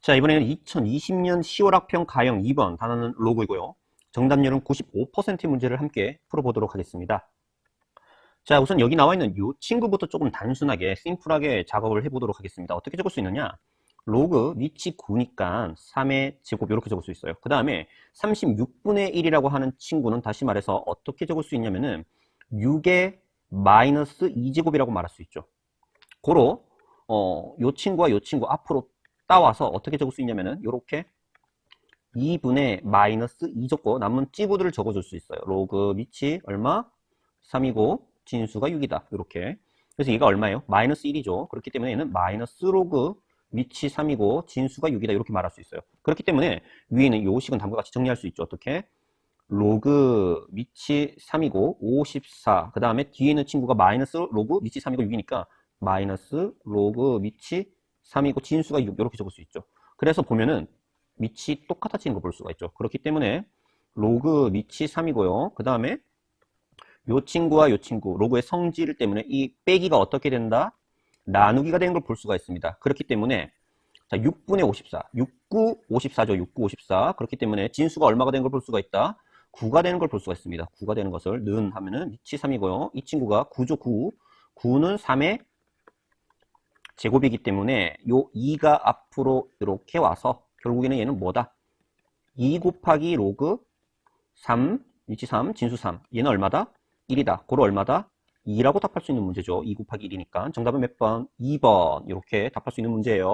자, 이번에는 2020년 10월 학평 가형 2번 단어는 로그이고요. 정답률은 95%의 문제를 함께 풀어보도록 하겠습니다. 자, 우선 여기 나와 있는 이 친구부터 조금 단순하게, 심플하게 작업을 해보도록 하겠습니다. 어떻게 적을 수 있느냐? 로그 위치 9니까 3의 제곱 이렇게 적을 수 있어요. 그 다음에 36분의 1이라고 하는 친구는 다시 말해서 어떻게 적을 수 있냐면은 6의 마이너스 2제곱이라고 말할 수 있죠. 고로 어, 요 친구와 요 친구 앞으로 따와서 어떻게 적을 수 있냐면은 이렇게 2분의 마이너스 2 적고 남은 찌부들을 적어줄 수 있어요. 로그 밑이 얼마? 3이고 진수가 6이다. 이렇게. 그래서 얘가 얼마예요? 마이너스 1이죠. 그렇기 때문에 얘는 마이너스 로그 밑이 3이고 진수가 6이다. 이렇게 말할 수 있어요. 그렇기 때문에 위에 있는 요 식은 다음과 같이 정리할 수 있죠. 어떻게? 로그 밑이 3이고 54. 그 다음에 뒤에 있는 친구가 마이너스 로그 밑이 3이고 6이니까 마이너스 로그 밑이 3이고 진수가 6 이렇게 적을 수 있죠. 그래서 보면은 밑이 똑같아지는 거 볼 수가 있죠. 그렇기 때문에 로그 밑이 3이고요. 그 다음에 요 친구와 요 친구 로그의 성질 때문에 이 빼기가 어떻게 된다? 나누기가 되는 걸 볼 수가 있습니다. 그렇기 때문에 자 6분의 54, 69, 54죠. 69, 54. 그렇기 때문에 진수가 얼마가 되는 걸 볼 수가 있다? 9가 되는 걸 볼 수가 있습니다. 9가 되는 것을 는 하면은 밑이 3이고요. 이 친구가 9죠. 9. 9는 3의 제곱이기 때문에 요 2가 앞으로 이렇게 와서 결국에는 얘는 뭐다? 2 곱하기 로그 3, 위치 3, 진수 3. 얘는 얼마다? 1이다. 고로 얼마다? 2라고 답할 수 있는 문제죠. 2 곱하기 1이니까. 정답은 몇 번? 2번. 이렇게 답할 수 있는 문제예요.